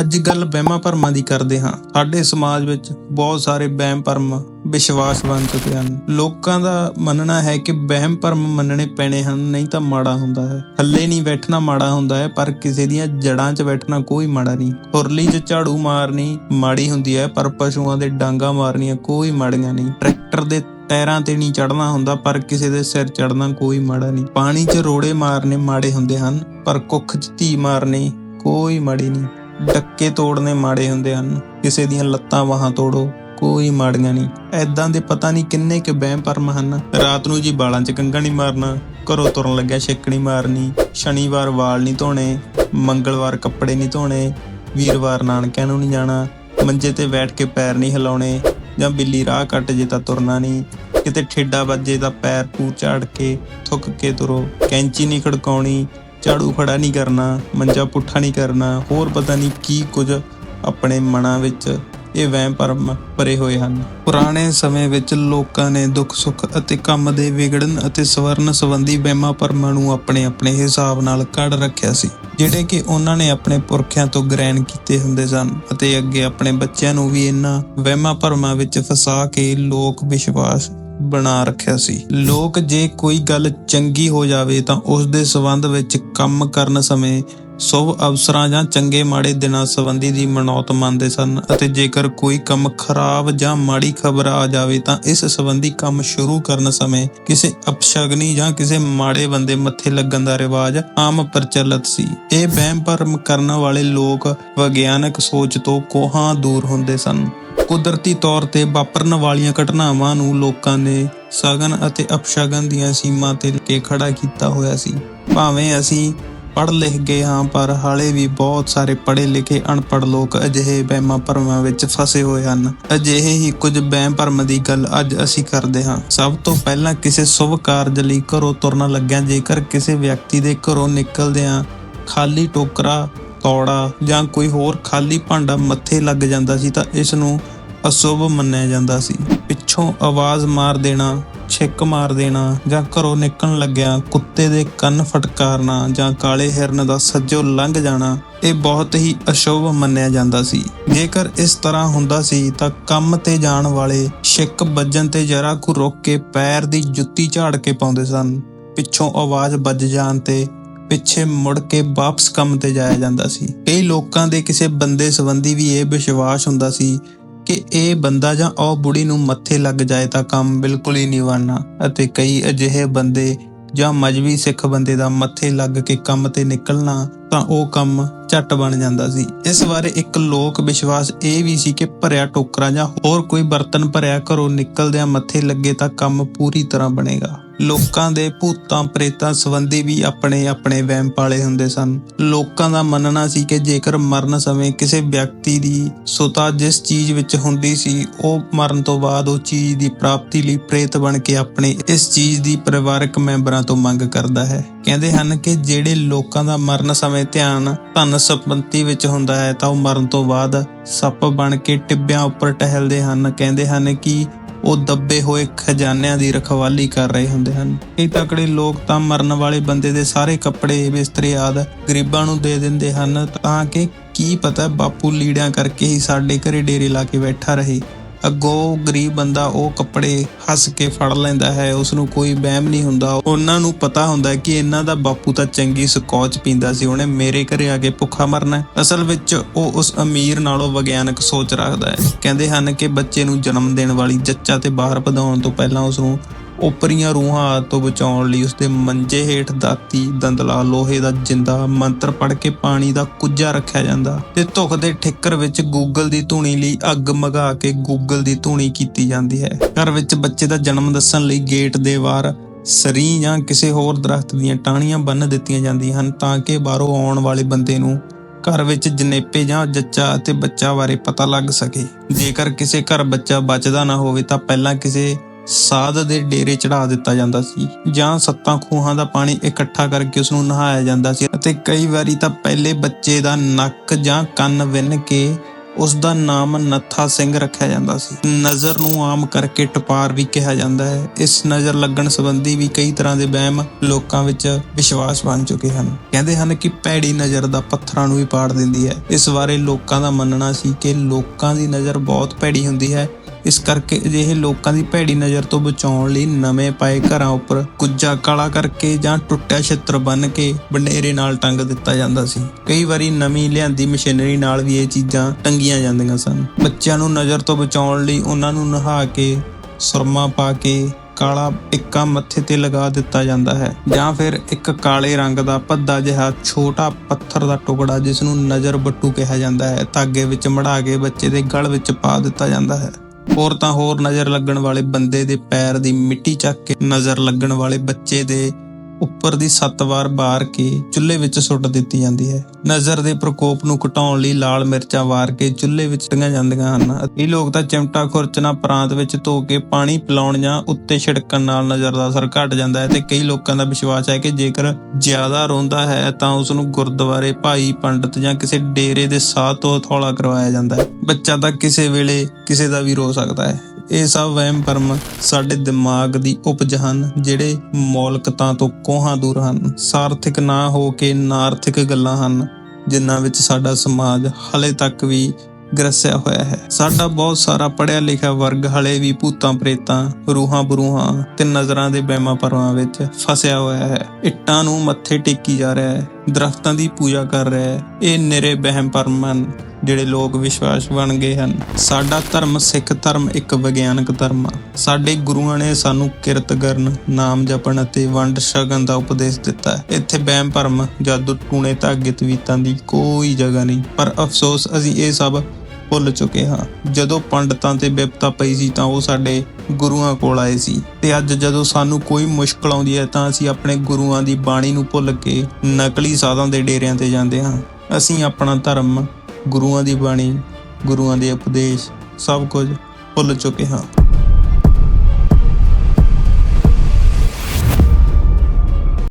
ਅੱਜ ਗੱਲ ਵਹਿਮਾਂ ਭਰਮਾਂ ਦੀ ਕਰਦੇ ਹਾਂ। ਸਾਡੇ ਸਮਾਜ ਵਿੱਚ ਬਹੁਤ ਸਾਰੇ ਵਹਿਮ ਭਰਮ, ਵਿਸ਼ਵਾਸ ਬਣ ਚੁੱਕੇ ਹਨ। ਲੋਕਾਂ ਦਾ ਮੰਨਣਾ ਹੈ ਕਿ ਵਹਿਮ ਭਰਮ ਮੰਨਣੇ ਪੈਣੇ ਹਨ, ਨਹੀਂ ਤਾਂ ਮਾੜਾ ਹੁੰਦਾ ਹੈ। ਥੱਲੇ ਨਹੀਂ ਬੈਠਣਾ ਮਾੜਾ ਹੁੰਦਾ ਹੈ, ਪਰ ਕਿਸੇ ਦੀਆਂ ਜੜਾਂ 'ਚ ਬੈਠਣਾ ਕੋਈ ਮਾੜਾ ਨਹੀਂ। ਹੁਰਲੀ 'ਚ ਝਾੜੂ ਮਾਰਨੀ ਮਾੜੀ ਹੁੰਦੀ ਹੈ, ਪਰ ਪਸ਼ੂਆਂ ਦੇ ਡਾਂਗਾ ਮਾਰਨੀਆਂ ਕੋਈ ਮਾੜੀਆਂ ਨਹੀਂ। ਟਰੈਕਟਰ ਦੇ ਟਾਇਰਾਂ ਤੇ ਨਹੀਂ ਚੜਨਾ ਹੁੰਦਾ, ਪਰ ਕਿਸੇ ਦੇ ਸਿਰ ਚੜਨਾ ਕੋਈ ਮਾੜਾ ਨਹੀਂ। ਪਾਣੀ 'ਚ ਰੋੜੇ ਮਾਰਨੇ ਮਾੜੇ ਹੁੰਦੇ ਹਨ, ਪਰ ਕੁੱਖ 'ਚ ਧੀ ਮਾਰਨੀ ਕੋਈ ਮਾੜੀ ਨਹੀਂ। ਡੱਕੇ ਤੋੜਨੇ ਮਾੜੇ ਹੁੰਦੇ ਹਨ। ਕਿਸੇ ਦੀਆਂ ਲੱਤਾਂ ਵਾਹਾਂ ਤੋੜੋ, ਕੋਈ ਮਾੜੀਆਂ ਨਹੀਂ। ਐਦਾਂ ਦੇ ਪਤਾ ਨਹੀਂ ਕਿੰਨੇ ਕੁ ਵਹਿਮ ਭਰਮ ਹਨ। ਰਾਤ ਨੂੰ ਜੀ ਬਾਲਾਂ 'ਚ ਕੰਗਾ ਨਹੀਂ ਮਾਰਨਾ, ਘਰੋਂ ਤੁਰਨ ਲੱਗਿਆ ਛੇਕਣੀ ਮਾਰਨੀ, ਸ਼ਨੀਵਾਰ ਵਾਲ ਨਹੀਂ ਧੋਣੇ, ਮੰਗਲਵਾਰ ਕੱਪੜੇ ਨਹੀਂ ਧੋਣੇ, ਵੀਰਵਾਰ ਨਾਨਕਿਆਂ ਨੂੰ ਨਹੀਂ ਜਾਣਾ, ਮੰਜੇ ਤੇ ਬੈਠ ਕੇ ਪੈਰ ਨਹੀਂ ਹਿਲਾਉਣੇ, ਜਾਂ ਬਿੱਲੀ ਰਾਹ ਕੱਟ ਜੇ ਤਾਂ ਤੁਰਨਾ ਨਹੀਂ, ਕਿਤੇ ਠੇਡਾ ਵੱਜੇ ਤਾਂ ਪੈਰ ਪੂਰ ਝਾੜ ਕੇ, ਥੁੱਕ ਕੇ ਤੁਰੋ, ਕੈਂਚੀ ਨਹੀਂ ਖੜਕਾਉਣੀ ਝਾੜੂ ਖੜਾ ਨਹੀਂ ਕਰਨਾ, ਮੰਜਾ ਪੁੱਠਾ ਨਹੀਂ ਕਰਨਾ, ਹੋਰ ਪਤਾ ਨਹੀਂ ਕੀ ਕੁਝ ਆਪਣੇ ਮਨਾਂ ਵਿੱਚ ਇਹ ਵਹਿਮ ਭਰਮ ਭਰੇ ਹੋਏ ਹਨ। ਪੁਰਾਣੇ ਸਮੇਂ ਵਿੱਚ ਲੋਕਾਂ ਨੇ ਦੁੱਖ, ਸੁੱਖ ਅਤੇ ਕੰਮ ਦੇ ਵਿਗੜਨ ਅਤੇ ਸਵਰਨ ਸੰਬੰਧੀ ਵਹਿਮਾਂ ਭਰਮਾਂ ਨੂੰ ਆਪਣੇ ਆਪਣੇ ਹਿਸਾਬ ਨਾਲ ਕੱਢ ਰੱਖਿਆ ਸੀ, ਜਿਹੜੇ ਕਿ ਉਹਨਾਂ ਨੇ ਆਪਣੇ ਪੁਰਖਿਆਂ ਤੋਂ ਗ੍ਰਹਿਣ ਕੀਤੇ ਹੁੰਦੇ ਸਨ ਅਤੇ ਅੱਗੇ ਆਪਣੇ ਬੱਚਿਆਂ ਨੂੰ ਵੀ ਇਹਨਾਂ ਵਹਿਮਾਂ ਭਰਮਾਂ ਵਿੱਚ ਫਸਾ ਕੇ ਲੋਕ ਵਿਸ਼ਵਾਸ ਬਣਾ ਰੱਖਿਆ ਸੀ। ਲੋਕ ਜੇ ਕੋਈ ਗੱਲ ਚੰਗੀ ਹੋ ਜਾਵੇ ਤਾਂ ਉਸ ਦੇ ਸਬੰਧ ਵਿੱਚ ਕੰਮ ਕਰਨ ਸਮੇਂ ਸਭ ਅਵਸਰਾਂ ਜਾਂ ਚੰਗੇ ਮਾੜੇ ਦਿਨਾਂ ਸੰਬੰਧੀ ਦੀ ਮਨੌਤ ਮੰਨਦੇ ਸਨ ਅਤੇ ਜੇਕਰ ਕੋਈ ਕੰਮ ਖਰਾਬ ਜਾਂ ਮਾੜੀ ਖਬਰ ਆ ਜਾਵੇ ਤਾਂ ਇਸ ਸੰਬੰਧੀ ਕੰਮ ਸ਼ੁਰੂ ਕਰਨ ਸਮੇਂ ਕਿਸੇ ਅਪਸ਼ਗਨੀ ਜਾਂ ਕਿਸੇ ਮਾੜੇ ਬੰਦੇ ਮੱਥੇ ਲੱਗਣ ਦਾ ਰਿਵਾਜ ਆਮ ਪ੍ਰਚਲਿਤ ਸੀ। ਇਹ ਵਹਿਮ ਭਰਮ ਕਰਨ ਵਾਲੇ ਲੋਕ ਵਿਗਿਆਨਕ ਸੋਚ ਤੋਂ ਕੋਹਾਂ ਦੂਰ ਹੁੰਦੇ ਸਨ। ਕੁਦਰਤੀ ਤੌਰ ਤੇ ਵਾਪਰਨ ਵਾਲੀਆਂ ਘਟਨਾਵਾਂ ਨੂੰ ਲੋਕਾਂ ਨੇ ਸਗਨ ਅਤੇ ਅਪਸ਼ਗਨ ਦੀਆਂ ਸੀਮਾ ਤੇ ਕੇ ਖੜਾ ਕੀਤਾ ਹੋਇਆ ਸੀ। ਭਾਵੇਂ ਅਸੀਂ ਪੜ੍ਹ ਲਿਖ ਗਏ ਹਾਂ, ਪਰ ਹਾਲੇ ਵੀ ਬਹੁਤ ਸਾਰੇ ਪੜ੍ਹੇ ਲਿਖੇ ਅਨਪੜ੍ਹ ਲੋਕ ਅਜਿਹੇ ਵਹਿਮਾਂ ਭਰਮਾਂ ਵਿੱਚ ਫਸੇ ਹੋਏ ਹਨ। ਅਜਿਹੇ ਹੀ ਕੁਝ ਵਹਿਮ ਭਰਮ ਦੀ ਗੱਲ ਅੱਜ ਅਸੀਂ ਕਰਦੇ ਹਾਂ। ਸਭ ਤੋਂ ਪਹਿਲਾਂ ਕਿਸੇ ਸ਼ੁਭ ਕਾਰਜ ਲਈ ਘਰੋਂ ਤੁਰਨ ਲੱਗਿਆਂ, ਜੇਕਰ ਕਿਸੇ ਵਿਅਕਤੀ ਦੇ ਘਰੋਂ ਨਿਕਲਦਿਆਂ ਖਾਲੀ ਟੋਕਰਾ, ਕੌੜਾ ਜਾਂ ਕੋਈ ਹੋਰ ਖਾਲੀ ਭਾਂਡਾ ਮੱਥੇ ਲੱਗ ਜਾਂਦਾ ਸੀ, ਤਾਂ ਇਸ ਨੂੰ ਅਸ਼ੁਭ ਮੰਨਿਆ ਜਾਂਦਾ ਸੀ। ਪਿੱਛੋਂ ਆਵਾਜ਼ ਮਾਰ ਦੇਣਾ ਛਿੱਕ ਮਾਰ ਦੇਣਾ ਜਾਂ ਘਰੋਂ ਨਿਕਲਣ ਲੱਗਿਆ ਕੁੱਤੇ ਦੇ ਕੰਨ ਫਟਕਾਰਨਾ ਜਾਂ ਕਾਲੇ ਹਿਰਨ ਦਾ ਸੱਜੋ ਲੰਘ ਜਾਣਾ, ਇਹ ਬਹੁਤ ਹੀ ਅਸ਼ੁਭ ਮੰਨਿਆ ਜਾਂਦਾ ਸੀ। ਜੇਕਰ ਇਸ ਤਰ੍ਹਾਂ ਹੁੰਦਾ ਸੀ ਤਾਂ ਕੰਮ ਤੇ ਜਾਣ ਵਾਲੇ ਛਿੱਕ ਵੱਜਣ ਤੇ ਜਰਾ ਕੁ ਰੁਕ ਕੇ ਪੈਰ ਦੀ ਜੁੱਤੀ ਝਾੜ ਕੇ ਪਾਉਂਦੇ ਸਨ। ਪਿੱਛੋਂ ਆਵਾਜ਼ ਵੱਜ ਜਾਣ ਤੇ ਪਿੱਛੇ ਮੁੜ ਕੇ ਵਾਪਸ ਕੰਮ ਤੇ ਜਾਇਆ ਜਾਂਦਾ ਸੀ। ਕਈ ਲੋਕਾਂ ਦੇ ਕਿਸੇ ਬੰਦੇ ਸੰਬੰਧੀ ਵੀ ਇਹ ਵਿਸ਼ਵਾਸ ਹੁੰਦਾ ਸੀ ਕਿ ਇਹ ਬੰਦਾ ਜਾਂ ਉਹ ਬੁੜੀ ਨੂੰ ਮੱਥੇ ਲੱਗ ਜਾਏ ਤਾਂ ਕੰਮ ਬਿਲਕੁਲ ਹੀ ਨਹੀਂ ਬਣਨਾ। ਅਤੇ ਕਈ ਅਜਿਹੇ ਬੰਦੇ ਜਾਂ ਮਜਬੀ ਸਿੱਖ ਬੰਦੇ ਦਾ ਮੱਥੇ ਲੱਗ ਕੇ ਕੰਮ ਤੇ ਨਿਕਲਣਾ ਤਾਂ ਉਹ ਕੰਮ ਝੱਟ ਬਣ ਜਾਂਦਾ ਸੀ। ਇਸ ਬਾਰੇ ਇੱਕ ਲੋਕ ਵਿਸ਼ਵਾਸ ਇਹ ਵੀ ਸੀ ਕਿ ਭਰਿਆ ਟੋਕਰਾ ਜਾਂ ਹੋਰ ਕੋਈ ਬਰਤਨ ਭਰਿਆ ਘਰੋਂ ਨਿਕਲਦਿਆਂ ਮੱਥੇ ਲੱਗੇ ਤਾਂ ਕੰਮ ਪੂਰੀ ਤਰ੍ਹਾਂ ਬਣੇਗਾ। ਲੋਕਾਂ ਦੇ ਭੂਤਾਂ ਪ੍ਰੇਤਾਂ ਸੰਬੰਧੀ ਵੀ ਆਪਣੇ ਆਪਣੇ ਵਹਿਮ ਪਾਲੇ ਹੁੰਦੇ ਸਨ। ਲੋਕਾਂ ਦਾ ਮੰਨਣਾ ਸੀ ਕਿ ਜੇਕਰ ਮਰਨ ਸਮੇਂ ਕਿਸੇ ਵਿਅਕਤੀ ਦੀ ਸੁਤਾ ਜਿਸ ਚੀਜ਼ ਵਿੱਚ ਹੁੰਦੀ ਸੀ, ਉਹ ਮਰਨ ਤੋਂ ਬਾਅਦ ਉਹ ਚੀਜ਼ ਦੀ ਪ੍ਰਾਪਤੀ ਲਈ ਪ੍ਰੇਤ ਬਣ ਕੇ ਆਪਣੇ ਇਸ ਚੀਜ਼ ਦੀ ਪਰਿਵਾਰਕ ਮੈਂਬਰਾਂ ਤੋਂ ਮੰਗ ਕਰਦਾ ਹੈ। ਕਹਿੰਦੇ ਹਨ ਕਿ ਜਿਹੜੇ ਲੋਕਾਂ ਦਾ ਮਰਨ ਸਮੇਂ ਧਿਆਨ ਧਨ ਸੰਪਤੀ ਵਿੱਚ ਹੁੰਦਾ ਹੈ, ਤਾਂ ਉਹ ਮਰਨ ਤੋਂ ਬਾਅਦ ਸੱਪ ਬਣ ਕੇ ਟਿੱਬਿਆਂ ਉੱਪਰ ਟਹਿਲਦੇ ਹਨ। ਕਹਿੰਦੇ ਹਨ ਕਿ ਉਹ ਦੱਬੇ ਹੋਏ ਖਜ਼ਾਨਿਆਂ ਦੀ ਰਖਵਾਲੀ ਕਰ ਰਹੇ ਹੁੰਦੇ ਹਨ। ਕਈ ਤਕੜੇ ਲੋਕ ਤਾਂ ਮਰਨ ਵਾਲੇ ਬੰਦੇ ਦੇ ਸਾਰੇ ਕੱਪੜੇ ਬਿਸਤਰੇ ਆਦ ਗਰੀਬਾਂ ਨੂੰ ਦੇ ਦਿੰਦੇ ਹਨ, ਤਾਂ ਕਿ ਕੀ ਪਤਾ ਬਾਪੂ ਲੀੜਿਆਂ ਕਰਕੇ ਹੀ ਸਾਡੇ ਘਰੇ ਡੇਰੇ ਲਾ ਕੇ ਬੈਠਾ ਰਹੇ। ਅੱਗੋਂ ਗਰੀਬ ਬੰਦਾ ਉਹ ਕੱਪੜੇ ਹੱਸ ਕੇ ਫੜ ਲੈਂਦਾ ਹੈ ਉਸ ਨੂੰ ਕੋਈ ਵਹਿਮ ਨਹੀਂ ਹੁੰਦਾ। ਉਹਨਾਂ ਨੂੰ ਪਤਾ ਹੁੰਦਾ ਕਿ ਇਹਨਾਂ ਦਾ ਬਾਪੂ ਤਾਂ ਚੰਗੀ ਸਕੌਚ ਪੀਂਦਾ ਸੀ, ਉਹਨੇ ਮੇਰੇ ਘਰੇ ਆ ਕੇ ਭੁੱਖਾ ਮਰਨਾ ਅਸਲ ਵਿੱਚ ਉਹ ਉਸ ਅਮੀਰ ਨਾਲੋਂ ਵਿਗਿਆਨਕ ਸੋਚ ਰੱਖਦਾ ਹੈ। ਕਹਿੰਦੇ ਹਨ ਕਿ ਬੱਚੇ ਨੂੰ ਜਨਮ ਦੇਣ ਵਾਲੀ ਜੱਚਾ ਤੇ ਬਾਹਰ ਵਧਾਉਣ ਤੋਂ ਪਹਿਲਾਂ ਉਸ ਨੂੰ ਉਪਰੀਆਂ ਰੂਹਾਂ ਤੋਂ ਬਚਾਉਣ ਲਈ ਉਸਦੇ ਮੰਜੇ ਹੇਠ ਦਾਤੀ ਦੰਦਲਾ ਲੋਹੇ ਦਾ ਜਿੰਦਾ ਮੰਤਰ ਪੜ ਕੇ ਪਾਣੀ ਦਾ ਕੁੱਜਾ ਰੱਖਿਆ ਜਾਂਦਾ ਤੇ ਧੁਖ ਦੇ ਠਿੱਕਰ ਵਿੱਚ ਗੂਗਲ ਦੀ ਧੂਣੀ ਲਈ ਅੱਗ ਮਗਾ ਕੇ ਗੂਗਲ ਦੀ ਧੂਣੀ ਕੀਤੀ ਜਾਂਦੀ ਹੈ। ਘਰ ਵਿੱਚ ਬੱਚੇ ਦਾ ਜਨਮ ਦੱਸਣ ਲਈ ਗੇਟ ਦੇ ਬਾਹਰ ਸਰੀ ਜਾਂ ਕਿਸੇ ਹੋਰ ਦਰਖਤ ਦੀਆਂ ਟਾਹਣੀਆਂ ਬੰਨ੍ਹ ਦਿੱਤੀਆਂ ਜਾਂਦੀਆਂ ਹਨ ਤਾਂ ਕਿ ਬਾਹਰੋਂ ਆਉਣ ਵਾਲੇ ਬੰਦੇ ਨੂੰ ਘਰ ਵਿੱਚ ਜਨੇਪੇ ਜਾਂ ਜੱਚਾ ਅਤੇ ਬੱਚਾ ਬਾਰੇ ਪਤਾ ਲੱਗ ਸਕੇ। ਜੇਕਰ ਕਿਸੇ ਘਰ ਬੱਚਾ ਬਚਦਾ ਨਾ ਹੋਵੇ ਤਾਂ ਪਹਿਲਾਂ ਕਿਸੇ ਸਾਧ ਦੇ ਡੇਰੇ ਚੜਾ ਦਿੱਤਾ ਜਾਂਦਾ ਸੀ ਜਾਂ ਸੱਤਾਂ ਖੂਹਾਂ ਦਾ ਪਾਣੀ ਇਕੱਠਾ ਕਰਕੇ ਉਸ ਨੂੰ ਨਹਾਇਆ ਜਾਂਦਾ ਸੀ ਅਤੇ ਕਈ ਵਾਰੀ ਤਾਂ ਪਹਿਲੇ ਬੱਚੇ ਦਾ ਨੱਕ ਜਾਂ ਕੰਨ ਵਿੰਨ ਕੇ ਉਸ ਦਾ ਨਾਮ ਨੱਥਾ ਸਿੰਘ ਰੱਖਿਆ ਜਾਂਦਾ ਸੀ। ਨਜ਼ਰ ਨੂੰ ਆਮ ਕਰਕੇ ਟਪਾਰ ਵੀ ਕਿਹਾ ਜਾਂਦਾ ਹੈ। ਇਸ ਨਜ਼ਰ ਲੱਗਣ ਸੰਬੰਧੀ ਵੀ ਕਈ ਤਰ੍ਹਾਂ ਦੇ ਵਹਿਮ ਲੋਕਾਂ ਵਿੱਚ ਵਿਸ਼ਵਾਸ ਬਣ ਚੁੱਕੇ ਹਨ। ਕਹਿੰਦੇ ਹਨ ਕਿ ਭੈੜੀ ਨਜ਼ਰ ਦਾ ਪੱਥਰਾਂ ਨੂੰ ਵੀ ਪਾੜ ਦਿੰਦੀ ਹੈ। ਇਸ ਬਾਰੇ ਲੋਕਾਂ ਦਾ ਮੰਨਣਾ ਸੀ ਕਿ ਲੋਕਾਂ ਦੀ ਨਜ਼ਰ ਬਹੁਤ ਭੈੜੀ ਹੁੰਦੀ ਹੈ। ਇਸ ਕਰਕੇ ਅਜਿਹੇ ਲੋਕਾਂ ਦੀ ਭੈੜੀ ਨਜ਼ਰ ਤੋਂ ਬਚਾਉਣ ਲਈ ਨਵੇਂ ਪਾਏ ਘਰਾਂ ਉੱਪਰ ਕੁੱਜਾ ਕਾਲਾ ਕਰਕੇ ਜਾਂ ਟੁੱਟਿਆ ਛਿੱਤਰ ਬੰਨ ਕੇ ਬੰਡੇਰੇ ਨਾਲ ਟੰਗ ਦਿੱਤਾ ਜਾਂਦਾ ਸੀ। ਕਈ ਵਾਰੀ ਨਵੀਂ ਲਿਆਂਦੀ ਮਸ਼ੀਨਰੀ ਨਾਲ ਵੀ ਇਹ ਚੀਜ਼ਾਂ ਟੰਗੀਆਂ ਜਾਂਦੀਆਂ ਸਨ। ਬੱਚਿਆਂ ਨੂੰ ਨਜ਼ਰ ਤੋਂ ਬਚਾਉਣ ਲਈ ਉਹਨਾਂ ਨੂੰ ਨਹਾ ਕੇ, ਸੁਰਮਾ ਪਾ ਕੇ ਕਾਲਾ ਟਿੱਕਾ ਮੱਥੇ ਤੇ ਲਗਾ ਦਿੱਤਾ ਜਾਂਦਾ ਹੈ ਜਾਂ ਫਿਰ ਇੱਕ ਕਾਲੇ ਰੰਗ ਦਾ ਭੱਦਾ ਜਿਹਾ ਛੋਟਾ ਪੱਥਰ ਦਾ ਟੁਕੜਾ ਜਿਸ ਨੂੰ ਨਜ਼ਰ ਬੱਟੂ ਕਿਹਾ ਜਾਂਦਾ ਹੈ, ਧਾਗੇ ਵਿੱਚ ਮੜਾ ਕੇ ਬੱਚੇ ਦੇ ਗਲ ਵਿੱਚ ਪਾ ਦਿੱਤਾ ਜਾਂਦਾ ਹੈ। ਹੋਰ ਤਾਂ ਹੋਰ ਨਜ਼ਰ ਲੱਗਣ ਵਾਲੇ ਬੰਦੇ ਦੇ ਪੈਰ ਦੀ ਮਿੱਟੀ ਚੱਕ ਕੇ ਨਜ਼ਰ ਲੱਗਣ ਵਾਲੇ ਬੱਚੇ ਦੇ ਉੱਪਰ ਦੀ ਸੱਤ ਵਾਰ ਬਾਰ ਕੇ ਚੁੱਲ੍ਹੇ ਵਿੱਚ ਸੁੱਟ ਦਿੱਤੀ ਜਾਂਦੀ ਹੈ। ਨਜ਼ਰ ਦੇ ਪ੍ਰਕੋਪ ਨੂੰ ਘਟਾਉਣ ਲਈ ਲਾਲ ਮਿਰਚਾਂ ਵਾਰ ਕੇ ਚੁੱਲ੍ਹੇ ਵਿੱਚ ਟੰਗੀਆਂ ਜਾਂਦੀਆਂ ਹਨ। ਇਹ ਲੋਕ ਤਾਂ ਚਿਮਟਾ ਖੁਰਚਣਾ ਪ੍ਰਾਂਤ ਵਿੱਚ ਧੋ ਕੇ ਪਾਣੀ ਪਿਲਾਉਣ ਜਾਂ ਉੱਤੇ ਛਿੜਕਣ ਨਾਲ ਨਜ਼ਰ ਦਾ ਅਸਰ ਘਟ ਜਾਂਦਾ ਹੈ ਤੇ ਕਈ ਲੋਕਾਂ ਦਾ ਵਿਸ਼ਵਾਸ ਹੈ ਕਿ ਜੇਕਰ ਜ਼ਿਆਦਾ ਰੋਂਦਾ ਹੈ ਤਾਂ ਉਸ ਨੂੰ ਗੁਰਦੁਆਰੇ ਭਾਈ ਪੰਡਤ ਜਾਂ ਕਿਸੇ ਡੇਰੇ ਦੇ ਸਾਹ ਤੋਂ ਹਥੌਲਾ ਕਰਵਾਇਆ ਜਾਂਦਾ ਹੈ। ਬੱਚਾ ਤਾਂ ਕਿਸੇ ਵੇਲੇ ਕਿਸੇ ਦਾ ਵੀ ਰੋ ਸਕਦਾ ਹੈ। ਇਹ ਸਭ ਵਹਿਮ ਭਰਮ ਸਾਡੇ ਦਿਮਾਗ ਦੀ ਉਪਜ ਹਨ, ਜਿਹੜੇ ਮੌਲਿਕਤਾ ਤੋਂ ਕੋਹਾਂ ਦੂਰ ਹਨ। ਸਾਰਥਿਕ ਨਾ ਹੋ ਕੇ ਨਾਰਥਿਕ ਗੱਲਾਂ ਹਨ, ਜਿਨ੍ਹਾਂ ਵਿੱਚ ਸਾਡਾ ਸਮਾਜ ਹਲੇ ਤੱਕ ਵੀ ਗਰਸਿਆ ਹੋਇਆ ਹੈ। ਸਾਡਾ ਬਹੁਤ ਸਾਰਾ ਪੜਿਆ ਲਿਖਿਆ ਵਰਗ ਹਲੇ ਵੀ ਭੂਤਾਂ, ਪ੍ਰੇਤਾਂ, ਰੂਹਾਂ ਬਰੂਹਾਂ ਤੇ ਨਜ਼ਰਾਂ ਦੇ ਵਹਿਮਾਂ ਭਰਮਾਂ ਵਿੱਚ ਫਸਿਆ ਹੋਇਆ ਹੈ। ਇੱਟਾਂ ਨੂੰ ਮੱਥੇ ਟੇਕੀ ਜਾ ਰਿਹਾ ਹੈ। ਦਰਖਤਾਂ ਦੀ ਪੂਜਾ ਕਰ ਰਿਹਾ ਹੈ। ਇਹ ਨਿਰੇ ਵਹਿਮ ਭਰਮ ਹਨ, ਜਿਹੜੇ ਲੋਕ ਵਿਸ਼ਵਾਸ ਬਣ ਗਏ ਹਨ। ਸਾਡਾ ਧਰਮ ਸਿੱਖ ਧਰਮ, ਇੱਕ ਵਿਗਿਆਨਕ ਧਰਮ ਆ। ਸਾਡੇ ਗੁਰੂਆਂ ਨੇ ਸਾਨੂੰ ਕਿਰਤ ਕਰਨ, ਨਾਮ ਜਪਣ ਅਤੇ ਵੰਡ ਸ਼ਗਨ ਦਾ ਉਪਦੇਸ਼ ਦਿੱਤਾ ਹੈ। ਇੱਥੇ ਵਹਿਮ ਭਰਮ, ਜਾਦੂ, ਟੂਣੇ ਧਾਗੇ ਤਵੀਤਾਂ ਦੀ ਕੋਈ ਜਗ੍ਹਾ ਨਹੀਂ। ਪਰ ਅਫਸੋਸ, ਅਸੀਂ ਇਹ ਸਭ ਭੁੱਲ ਚੁੱਕੇ ਹਾਂ। ਜਦੋਂ ਪੰਡਤਾਂ ਤੇ ਵਿਪਤਾ ਪਈ ਸੀ ਤਾਂ ਉਹ ਸਾਡੇ ਗੁਰੂਆਂ ਕੋਲ ਆਏ ਸੀ। ਤੇ ਅੱਜ ਜਦੋਂ ਸਾਨੂੰ ਕੋਈ ਮੁਸ਼ਕਲ ਆਉਂਦੀ ਹੈ ਤਾਂ ਅਸੀਂ ਆਪਣੇ ਗੁਰੂਆਂ ਦੀ ਬਾਣੀ ਨੂੰ ਭੁੱਲ ਕੇ ਨਕਲੀ ਸਾਧਾਂ ਦੇ ਡੇਰਿਆਂ ਤੇ ਜਾਂਦੇ ਹਾਂ। ਅਸੀਂ ਆਪਣਾ ਧਰਮ, ਗੁਰੂਆਂ ਦੀ ਬਾਣੀ, ਗੁਰੂਆਂ ਦੇ ਉਪਦੇਸ਼, ਸਭ ਕੁਝ ਭੁੱਲ ਚੁੱਕੇ ਹਾਂ।